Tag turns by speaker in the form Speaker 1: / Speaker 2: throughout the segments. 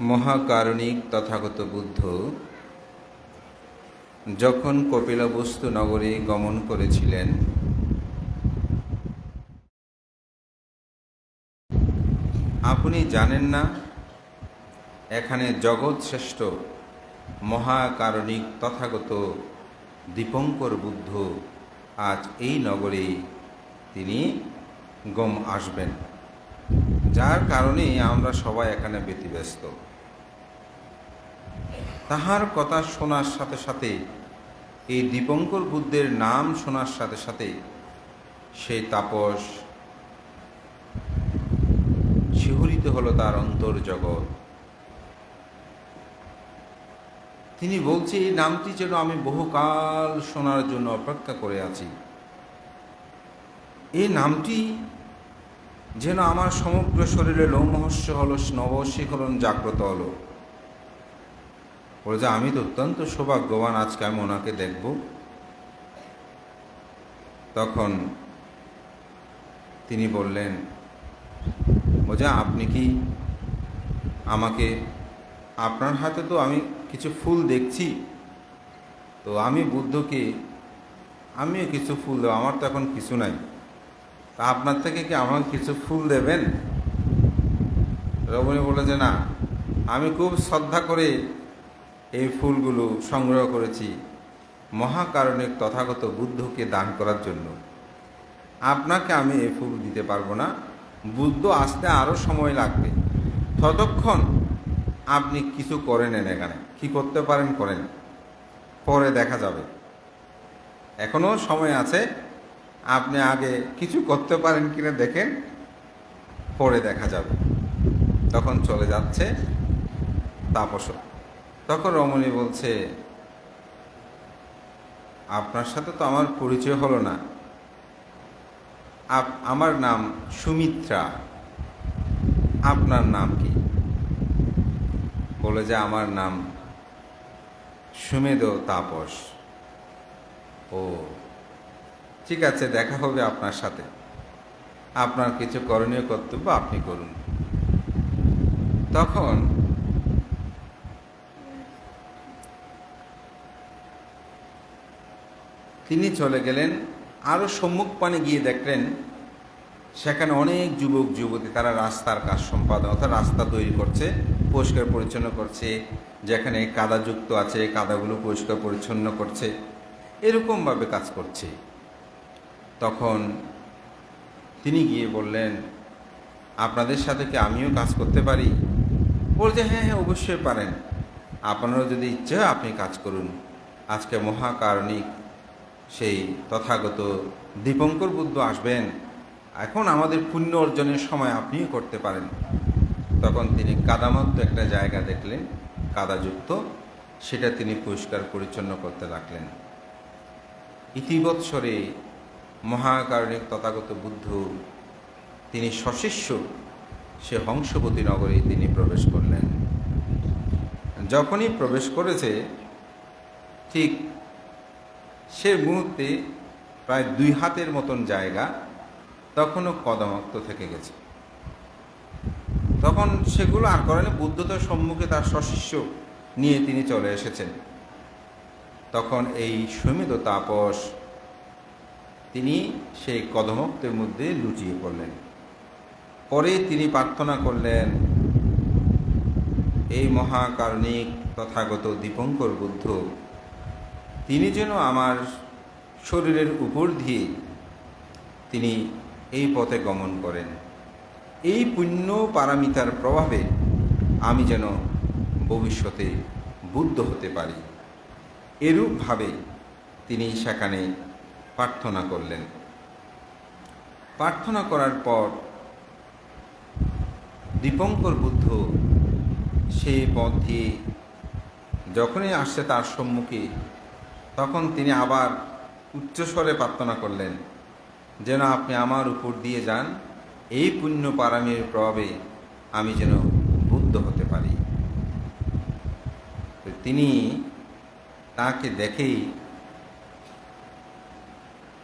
Speaker 1: মহাকারণিক তথাগত বুদ্ধ যখন কপিলবস্তু নগরে গমন করেছিলেন, আপনি জানেন না, এখানে জগৎ শ্রেষ্ঠ মহাকারণিক তথাগত দীপঙ্কর বুদ্ধ আজ এই নগরে তিনি গম আসবেন। যার কারণে আমরা সবাই এখানে ব্যতিব্যস্ত। তাহার কথা শোনার সাথে সাথে, এই দীপঙ্কর বুদ্ধের নাম শোনার সাথে সাথে, সেই তাপস শিহরিত হলো তার অন্তর্জগৎ তিনি বলছে, এই নামটি যেন আমি বহুকাল শোনার জন্য অপেক্ষা করে আছি। এই নামটি যেন আমার সমগ্র শরীরে লোমহস্য হলো নবশিখরণ জাগ্রত হলো। বলে যে, আমি তো অত্যন্ত সৌভাগ্যবান, আজকে আমি ওনাকে দেখব। তখন তিনি বললেন বোঝা আপনি কি আমাকে, আপনার হাতে তো আমি কিছু ফুল দেখছি। তো আমি বুদ্ধকে, আমিও কিছু ফুল দেবো, আমার তো এখন কিছু নাই। তা আপনার থেকে কি আমাকে কিছু ফুল দেবেন? রমণী বলে যে, না, আমি খুব শ্রদ্ধা করে এই ফুলগুলো সংগ্রহ করেছি মহাকারণিক তথাগত বুদ্ধকে দান করার জন্য। আপনাকে আমি এই ফুল দিতে পারব না। বুদ্ধ আসতে আরও সময় লাগবে। ততক্ষণ আপনি কিছু করে নেন এখানে। কী করতে পারেন করেন। পরে দেখা যাবে। এখনও সময় আছে। আপনি আগে কিছু করতে পারেন কিনা দেখেন, পরে দেখা যাবে। তখন চলে যাচ্ছে তাপস। তখন রমণী বলছে, আপনার সাথে তো আমার পরিচয় হলো না। আপ, আমার নাম সুমিত্রা। আপনার নাম কি? বলে যে, আমার নাম সুমেদ তাপস। ও ঠিক আছে, দেখা হবে আপনার সাথে। আপনার কিছু করণীয় কর্তব্য আপনি করুন। তখন তিনি চলে গেলেন আরও সম্মুখ পানে গিয়ে দেখলেন, সেখানে অনেক যুবক, যুবতী, তারা রাস্তার কাজ সম্পাদন অর্থাৎ রাস্তা তৈরি করছে, পরিষ্কার পরিচ্ছন্ন করছে, যেখানে কাদাযুক্ত আছে, কাদাগুলো পরিষ্কার পরিচ্ছন্ন করছে, এরকমভাবে কাজ করছে। তখন তিনি গিয়ে বললেন, আপনাদের সাথে কি আমিও কাজ করতে পারি? বলছে হ্যাঁ হ্যাঁ অবশ্যই পারেন। আপনারও যদি ইচ্ছে হয়, আপনি কাজ করুন। আজকে মহাকারণিক সেই তথাগত দীপঙ্কর বুদ্ধ আসবেন। এখন আমাদের পুণ্য অর্জনের সময় আপনিও করতে পারেন। তখন তিনি কাদামত্ত একটা জায়গা দেখলেন, কাদাযুক্ত। সেটা তিনি পরিষ্কার পরিচ্ছন্ন করতে লাগলেন। ইতিবৎসরে মহাকারণিক তথাগত বুদ্ধ, তিনি সশিষ্য, সে হংসপতি নগরে তিনি প্রবেশ করলেন। যখনই প্রবেশ করেছে, ঠিক সে মুহূর্তে প্রায় দুই হাতের মতন জায়গা তখনও কদমাক্ত থেকে গেছে। তখন সেগুলো আর করেনি বুদ্ধ তো সম্মুখে তার সশিষ্য নিয়ে তিনি চলে এসেছেন। তখন এই সমিত তাপস তিনি সেই কদমক্তের মধ্যে লুচিয়ে পড়লেন। পরে তিনি প্রার্থনা করলেন, এই মহাকারণিক তথাগত দীপঙ্কর বুদ্ধ, তিনি যেন আমার শরীরের উপর দিয়ে তিনি এই পথে গমন করেন। এই পুণ্য পারামিতার প্রভাবে আমি যেন ভবিষ্যতে বুদ্ধ হতে পারি। এরূপভাবে তিনি সেখানে প্রার্থনা করলেন। প্রার্থনা করার পর দীপঙ্কর বুদ্ধ সেই পথ দিয়ে যখনই আসছে তার সম্মুখে, তখন তিনি আবার উচ্চস্বরে প্রার্থনা করলেন, যেন আপনি আমার উপর দিয়ে যান, এই পুণ্য পারামের প্রভাবে আমি যেন বুদ্ধ হতে পারি। তিনি তাকে দেখেই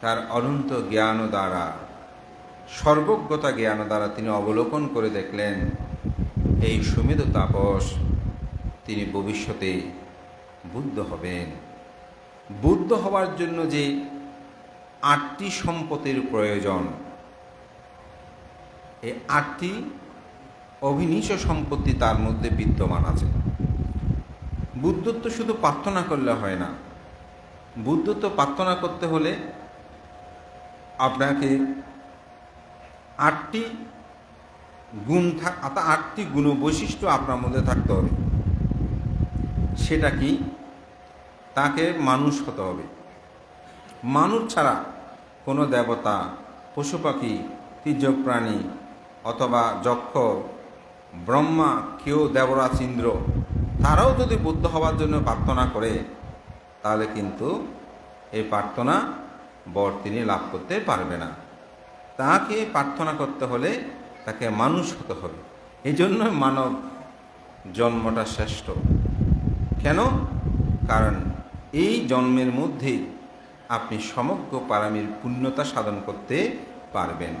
Speaker 1: তার অনন্ত জ্ঞান দ্বারা, সর্বজ্ঞতা জ্ঞান দ্বারা তিনি অবলোকন করে দেখলেন, এই সুমেধ তাপস তিনি ভবিষ্যতে বুদ্ধ হবেন। বুদ্ধ হওয়ার জন্য যে আটটি সম্পত্তির প্রয়োজন, এই আটটি অভিনিশ সম্পত্তি তার মধ্যে বিদ্যমান আছে। বুদ্ধত্ব শুধু প্রার্থনা করলে হয় না। বুদ্ধত্ব প্রার্থনা করতে হলে আপনাকে আটটি গুণ থাক আটটি গুণ বৈশিষ্ট্য আপনার মধ্যে থাকতে হবে। সেটা কি? তাকে মানুষ হতে হবে। মানুষ ছাড়া কোনো দেবতা, পশু পাখি তির্যক প্রাণী অথবা যক্ষ, ব্রহ্মা, কেউ দেবরাজ ইন্দ্র, তারাও যদি বুদ্ধ হওয়ার জন্য প্রার্থনা করে, তাহলে কিন্তু এই প্রার্থনা বর তিনি লাভ করতে পারবে না। তাকে প্রার্থনা করতে হলে তাকে মানুষ হতে হবে। এই জন্য মানব জন্মটা শ্রেষ্ঠ। কেন? কারণ এই জন্মের মধ্যে আপনি সমগ্র পারামির পুণ্যতা সাধন করতে পারবেন।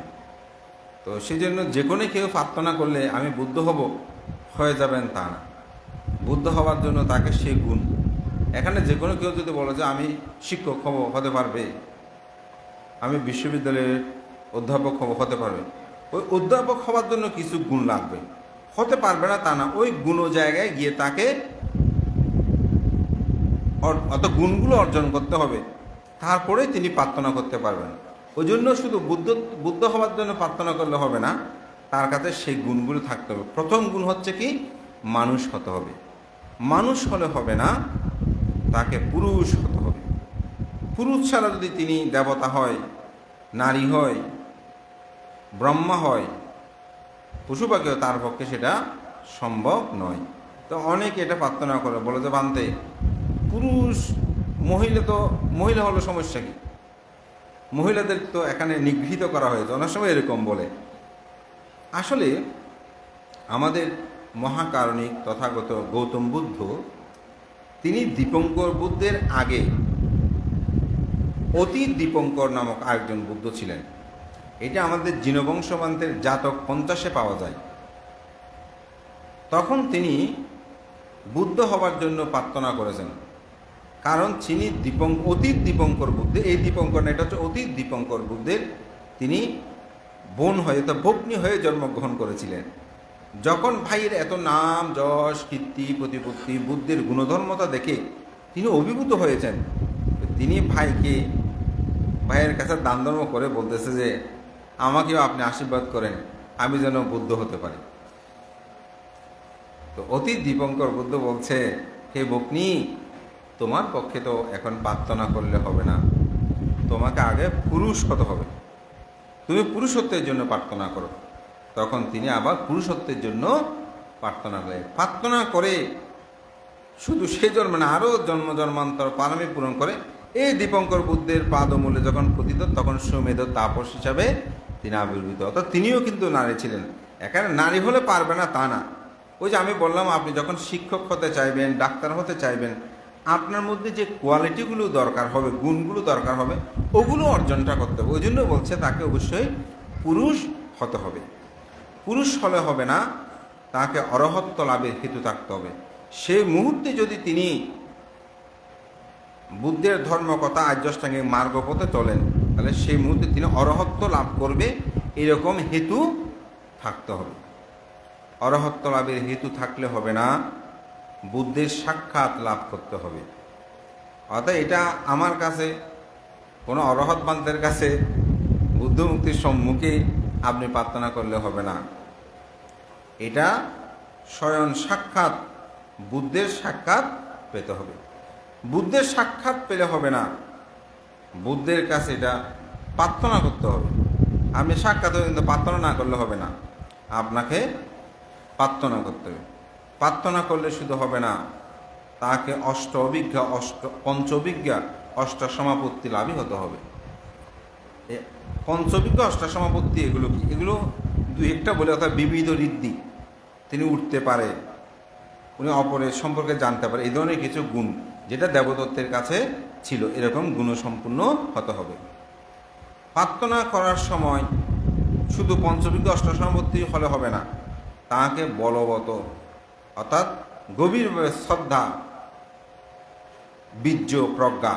Speaker 1: তো সেই জন্য যে কোনো কেউ প্রার্থনা করলে আমি বুদ্ধ হব, হয়ে যাবেন তা না। বুদ্ধ হওয়ার জন্য তাকে সে গুণ। এখানে যে কোনো কেউ যদি বলে যে আমি শিক্ষক হব, হতে পারবে। আমি বিশ্ববিদ্যালয়ের অধ্যাপক হতে পারবে। ওই অধ্যাপক হওয়ার জন্য কিছু গুণ লাগবে। হতে পারবে না তা না, ওই গুণ জায়গায় গিয়ে তাকে অত গুণগুলো অর্জন করতে হবে। তারপরে তিনি প্রার্থনা করতে পারবেন। ওই জন্য শুধু বুদ্ধ বুদ্ধ হওয়ার জন্য প্রার্থনা করলে হবে না, তার কাছে সেই গুণগুলো থাকতে হবে। প্রথম গুণ হচ্ছে কি? মানুষ হতে হবে। মানুষ হলে হবে না, তাকে পুরুষ হতে পুরুষ ছাড়া যদি তিনি দেবতা হয়, নারী হয়, ব্রহ্মা হয়, পশু পাখিও তার পক্ষে সেটা সম্ভব নয়। তো অনেকে এটা প্রার্থনা করে, বলে যে বানতে, পুরুষ, মহিলা তো, মহিলা হলো সমস্যা কি? মহিলাদের তো এখানে নিগৃহীত করা হয়েছে, অনেক সময় এরকম বলে। আসলে আমাদের মহাকারণিক তথাগত গৌতম বুদ্ধ, তিনি দীপঙ্কর বুদ্ধের আগে অতি দীপঙ্কর নামক আরেকজন বুদ্ধ ছিলেন। এটা আমাদের জিনবংশবান্তের জাতক পঞ্চাশে পাওয়া যায়। তখন তিনি বুদ্ধ হবার জন্য প্রার্থনা করেছেন। কারণ তিনি দীপং অতীত দীপঙ্কর বুদ্ধে, এই দীপঙ্কর না, এটা হচ্ছে অতীত দীপঙ্কর বুদ্ধের তিনি বোন হয়ে তা ভগ্নী হয়ে জন্মগ্রহণ করেছিলেন। যখন ভাইয়ের এত নাম, যশ, কীর্তি, প্রতিপত্তি, বুদ্ধের গুণধর্মতা দেখে তিনি অভিভূত হয়েছেন তিনি ভাইকে, ভাইয়ের কাছে দান ধর্ম করে বলতেছে যে, আমাকেও আপনি আশীর্বাদ করেন, আমি যেন বুদ্ধ হতে পারি। তো অতি দীপঙ্কর বুদ্ধ বলছে, হে বকনি, তোমার পক্ষে তো এখন প্রার্থনা করলে হবে না। তোমাকে আগে পুরুষ হতে হবে। তুমি পুরুষত্বের জন্য প্রার্থনা করো। তখন তিনি আবার পুরুষত্বের জন্য প্রার্থনা করে। প্রার্থনা করে, শুধু সে জন্মে না, আরও জন্ম জন্মান্তর পারমে পূরণ করে। এই দীপঙ্কর বুদ্ধের পাদমূলে যখন পতিত, তখন সুমেধ তাপস হিসাবে তিনি আবির্ভূত। অর্থাৎ তিনিও কিন্তু নারী ছিলেন। এখানে নারী হলে পারবে না, তা না। ওই যে আমি বললাম, আপনি যখন শিক্ষক হতে চাইবেন, ডাক্তার হতে চাইবেন, আপনার মধ্যে যে কোয়ালিটিগুলো দরকার হবে, গুণগুলো দরকার হবে, ওগুলো অর্জনটা করতে হবে। ওই জন্য বলছে তাকে অবশ্যই পুরুষ হতে হবে। পুরুষ হলে হবে না, তাকে অরহত্ব লাভের হেতু থাকতে হবে। সেই মুহূর্তে যদি তিনি বুদ্ধের ধর্মকথা আর্যষ্টাঙ্গিক মার্গপথে চলেন। তাহলে সেই মুহূর্তে তিনি অরহত্ব লাভ করবে, এরকম হেতু থাকতে হবে। অরহত্ব লাভের হেতু থাকলে হবে না, বুদ্ধের সাক্ষাৎ লাভ করতে হবে। অর্থাৎ এটা আমার কাছে, কোনো অরহৎবান্তের কাছে বুদ্ধ মুক্তির সম্মুখে আপনি প্রার্থনা করলে হবে না। এটা স্বয়ং সাক্ষাৎ, বুদ্ধের সাক্ষাৎ পেতে হবে। বুদ্ধের সাক্ষাৎ পেলে হবে না। বুদ্ধের কাছে এটা প্রার্থনা করতে হবে। আপনি সাক্ষাৎ কিন্তু প্রার্থনা না করলে হবে না। আপনাকে প্রার্থনা করতে হবে। প্রার্থনা করলে শুধু হবে না, তাকে অষ্ট অভিজ্ঞা, অষ্ট পঞ্চ অভিজ্ঞা অষ্ট সমাপত্তি লাভই হতে হবে। এ অষ্ট সমাপত্তি এগুলো কি? এগুলো দু একটা বলে, অর্থাৎ বিবিধ ঋদ্ধি। তিনি উঠতে পারে, উনি অপরের সম্পর্কে জানতে পারে, এই ধরনের কিছু গুণ। যেটা দেবদত্তের কাছে ছিল, এরকম গুণসম্পূর্ণ হতে হবে। প্রার্থনা করার সময় শুধু পঞ্চবিজ্ঞ অষ্টাসমাপত্তি হলে হবে না, তাকে বলবত অর্থাৎ গভীরভাবে শ্রদ্ধা, বীর্য, প্রজ্ঞা,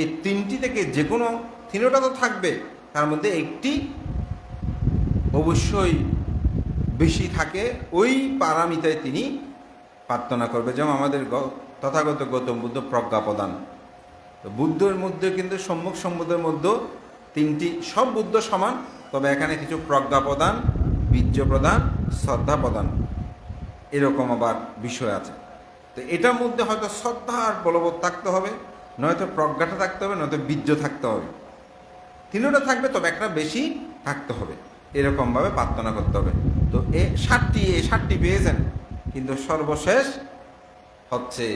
Speaker 1: এই তিনটি থেকে যে কোনো তিনটা তো থাকবে, তার মধ্যে একটি অবশ্যই বেশি থাকে, ওই পারামিতায় তিনি প্রার্থনা করবে। যেমন আমাদের তথাগত গৌতম বুদ্ধ প্রজ্ঞা প্রদান। তো বুদ্ধের মধ্যে কিন্তু সম্মুখ সম্বুদ্ধের মধ্যে তিনটি, সব বুদ্ধ সমান, তবে এখানে কিছু প্রজ্ঞা প্রদান, বীর্য প্রদান, শ্রদ্ধা প্রদান। এরকম আবার বিষয় আছে। তো এটার মধ্যে হয়তো শ্রদ্ধা আর বলবৎ থাকতে হবে, নয়তো প্রজ্ঞাটা থাকতে হবে, নয়তো বীর্য থাকতে হবে। তিনটা থাকবে, তবে একটা বেশি থাকতে হবে। এরকমভাবে প্রার্থনা করতে হবে। তো এ ষাটটি এই ষাটটি পেয়েছেন, কিন্তু সর্বশেষ হচ্ছে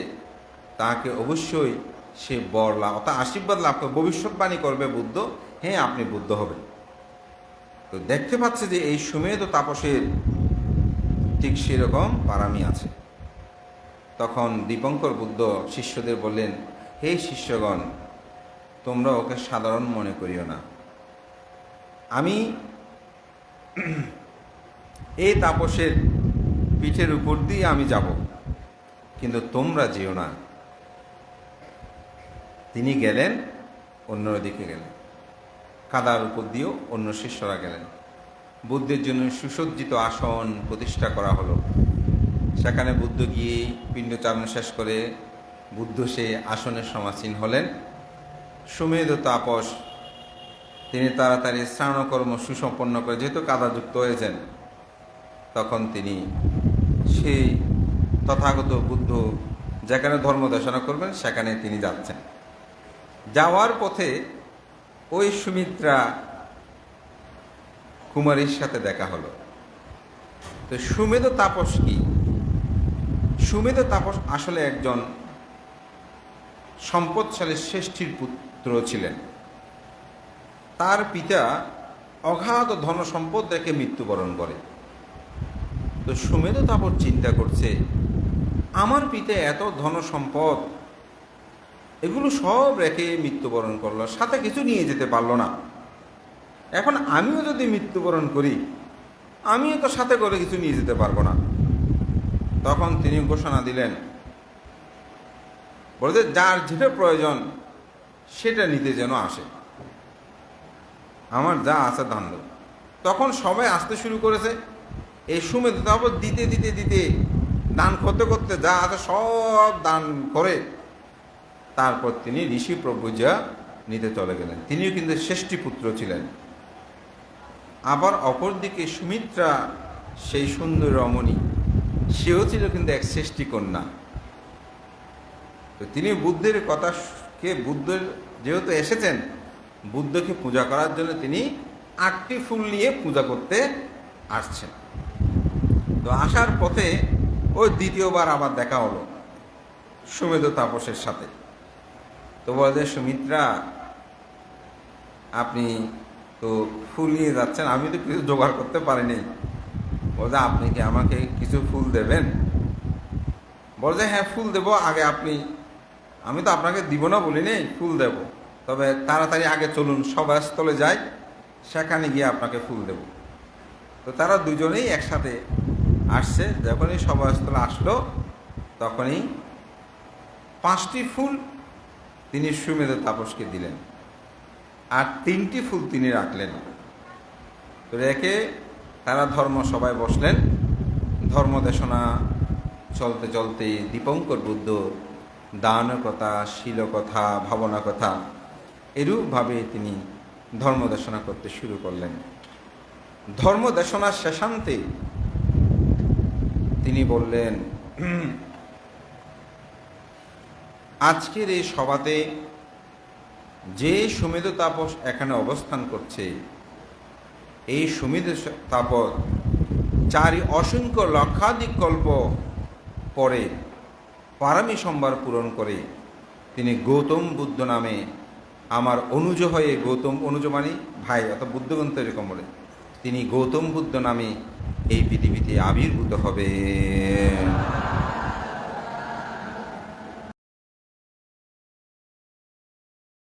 Speaker 1: তাকে অবশ্যই সে বর লাভ, অর্থাৎ আশীর্বাদ লাভ করবে ভবিষ্যৎবাণী করবে বুদ্ধ হ্যাঁ আপনি বুদ্ধ হবেন। তো দেখতে পাচ্ছে যে এই সুমেধ তাপসের ঠিক সেরকম পারামি আছে। তখন দীপঙ্কর বুদ্ধ শিষ্যদের বললেন, হে শিষ্যগণ, তোমরা ওকে সাধারণ মনে করিও না। আমি এই তাপসের পিঠের উপর দিয়ে আমি যাব। কিন্তু তোমরা যেও না। তিনি গেলেন অন্য দিকে গেলেন। কাদার উপর দিয়েও অন্য শিষ্যরা গেলেন। বুদ্ধের জন্য সুসজ্জিত আসন প্রতিষ্ঠা করা হলো। সেখানে বুদ্ধ গিয়ে পিণ্ডচারণ শেষ করে বুদ্ধ সে আসনের সমাসীন হলেন। সুমেধ তাপস, তিনি তাড়াতাড়ি স্নানকর্ম সুসম্পন্ন করে যেহেতু কাদাযুক্ত হয়েছেন তখন তিনি সেই তথাগত বুদ্ধ যেখানে ধর্ম দেশনা করবেন সেখানে তিনি যাচ্ছেন। যাওয়ার পথে ওই সুমিত্রা কুমারীর সাথে দেখা হলো। তো সুমেধ তাপস কি? সুমেধ তাপস আসলে একজন সম্পদশালী শ্রেষ্ঠীর পুত্র ছিলেন। তার পিতা অগাধ ধন সম্পদ রেখে মৃত্যুবরণ করে। তো সুমেধ তাপস চিন্তা করছে আমার পিতা এত ধন সম্পদ এগুলো সব রেখে মৃত্যুবরণ করল, সাথে কিছু নিয়ে যেতে পারল না। এখন আমিও যদি মৃত্যুবরণ করি, আমিও তো সাথে করে কিছু নিয়ে যেতে পারব না। তখন তিনি ঘোষণা দিলেন বলতে যার যেটা প্রয়োজন, সেটা নিতে যেন আসে। আমার যা আছে দেব। তখন সবাই আসতে শুরু করেছে, এই সুমে তারপর দিতে দিতে দিতে দান করতে করতে যা আছে সব দান করে তারপর তিনি ঋষি প্রভুজা নিতে চলে গেলেন। তিনিও কিন্তু ষষ্ঠী পুত্র ছিলেন। আবার অপরদিকে সুমিত্রা, সেই সুন্দর রমণী, সেও ছিল কিন্তু এক শ্রেষ্ঠী কন্যা। তো তিনি বুদ্ধের কথাকে বুদ্ধের যেহেতু এসেছেন, বুদ্ধকে পূজা করার জন্য তিনি আটটি ফুল নিয়ে পূজা করতে আসছেন। তো আসার পথে ওই দ্বিতীয়বার আবার দেখা হলো সুমেধ তাপসের সাথে। তো বলে সুমিত্রা, আপনি তো ফুল নিয়ে যাচ্ছেন, আমি তো কিছু জোগাড় করতে পারিনি। বলছে আপনি কি আমাকে কিছু ফুল দেবেন? বলছে হ্যাঁ ফুল দেব। আগে আপনি, আমি তো আপনাকে দিব না বলি নেই ফুল দেব। তবে তাড়াতাড়ি আগে চলুন সভাস্থলে যাই, সেখানে গিয়ে আপনাকে ফুল দেব। তো তারা দুজনেই একসাথে আসছে, যখনই সভাস্থলে আসলো, তখনই পাঁচটি ফুল তিনি সুমেধ তাপসকে দিলেন। আর তিনটি ফুল তিনি রাখলেন। তো রেখে তারা ধর্ম সবাই বসলেন। ধর্মদেশনা চলতে চলতে দীপঙ্কর বুদ্ধ দান কথা শীল কথা ভাবনা কথা এরূপভাবে তিনি ধর্মদেশনা করতে শুরু করলেন। ধর্মদেশনার শেষান্তে তিনি বললেন, আজকের এই সভাতে যে সুমেধ তাপস এখানে অবস্থান করছে, এই সুমেধ তাপস চারি অসংখ্য লক্ষাধিক কল্প পরে পারামি সম্ভার পূরণ করে তিনি গৌতম বুদ্ধ নামে আমার অনুজ হয়ে গৌতম, অনুজ মানে ভাই, অর্থাৎ বুদ্ধগ্রন্থ এরকম বলে, তিনি গৌতম বুদ্ধ নামে এই পৃথিবীতে আবির্ভূত হবে।